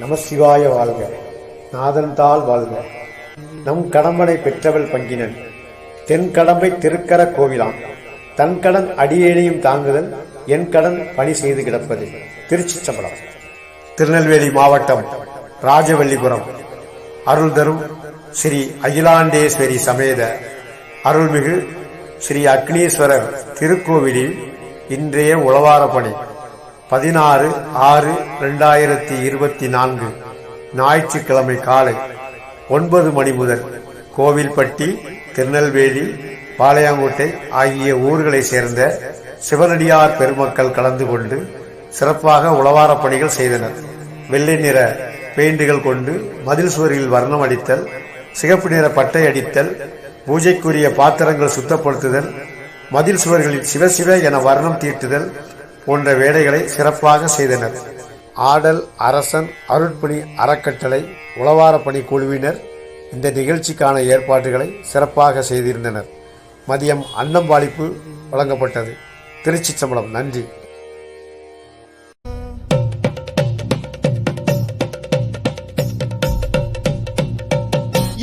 நமசிவாய வாழ்க. நாதன்தாள் வாழ்க. நம் கடம்பனை பெற்றவள் பங்கினன். தென் கடம்பை திருக்கர கோவிலான் தன் கடன் அடியேனையும் தாங்குதல் என் கடன் பணி செய்து கிடப்பது. திருச்சி சம்பளம் திருநெல்வேலி மாவட்டம் ராஜவல்லிபுரம். அருள் தரும் ஸ்ரீ அகிலாண்டேஸ்வரி சமேத. அருள்மிகு ஸ்ரீ அக்னீஸ்வரர் திருக்கோவிலில் இன்றைய உளவார பணி. பதினாறு ஆறு இரண்டாயிரத்தி இருபத்தி நான்கு ஞாயிற்றுக்கிழமை காலை ஒன்பது மணி முதல் கோவில்பட்டி திருநெல்வேலி பாளையங்கோட்டை ஆகிய ஊர்களைச் சேர்ந்த சிவனடியார் பெருமக்கள் கலந்து கொண்டு சிறப்பாக உளவார பணிகள் செய்தனர். வெள்ளை நிற பெயிண்டுகள் கொண்டு மதில் சுவரில் வர்ணம் அடித்தல் சிகப்பு நிற பட்டை அடித்தல் பூஜைக்குரிய பாத்திரங்கள் சுத்தப்படுத்துதல் மதில் சுவர்களில் சிவசிவ என வர்ணம் தீட்டுதல் போன்ற வேலைகளை சிறப்பாக செய்தனர். ஆடல் அரசன் அருட்பணி அறக்கட்டளை உளவார பணி குழுவினர் இந்த நிகழ்ச்சிக்கான ஏற்பாடுகளை சிறப்பாக செய்திருந்தனர். மதியம் அன்னம்பாளிப்பு வழங்கப்பட்டது. திருச்சி சம்பளம் நன்றி.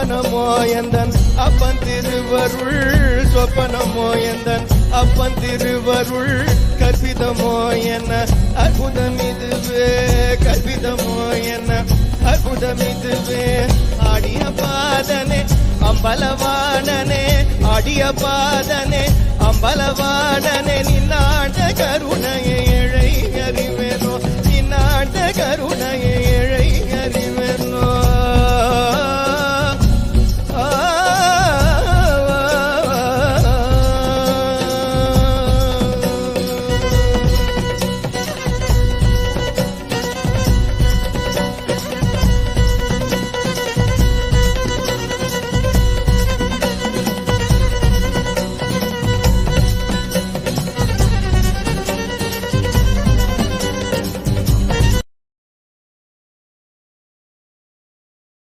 சொப்பனமோ அப்பன் திருவருள் சொப்பனமோயந்தன் அப்பன் திருவருள் கற்பிதமோ என்ன? அற்புதம் இதுவே கற்பிதமோ என்ன? அற்புதம் இதுவே ஆடிய பாதனே அம்பலவாணனே ஆடிய பாதனே அம்பலவாணனே நின்னாண்ட கருணைய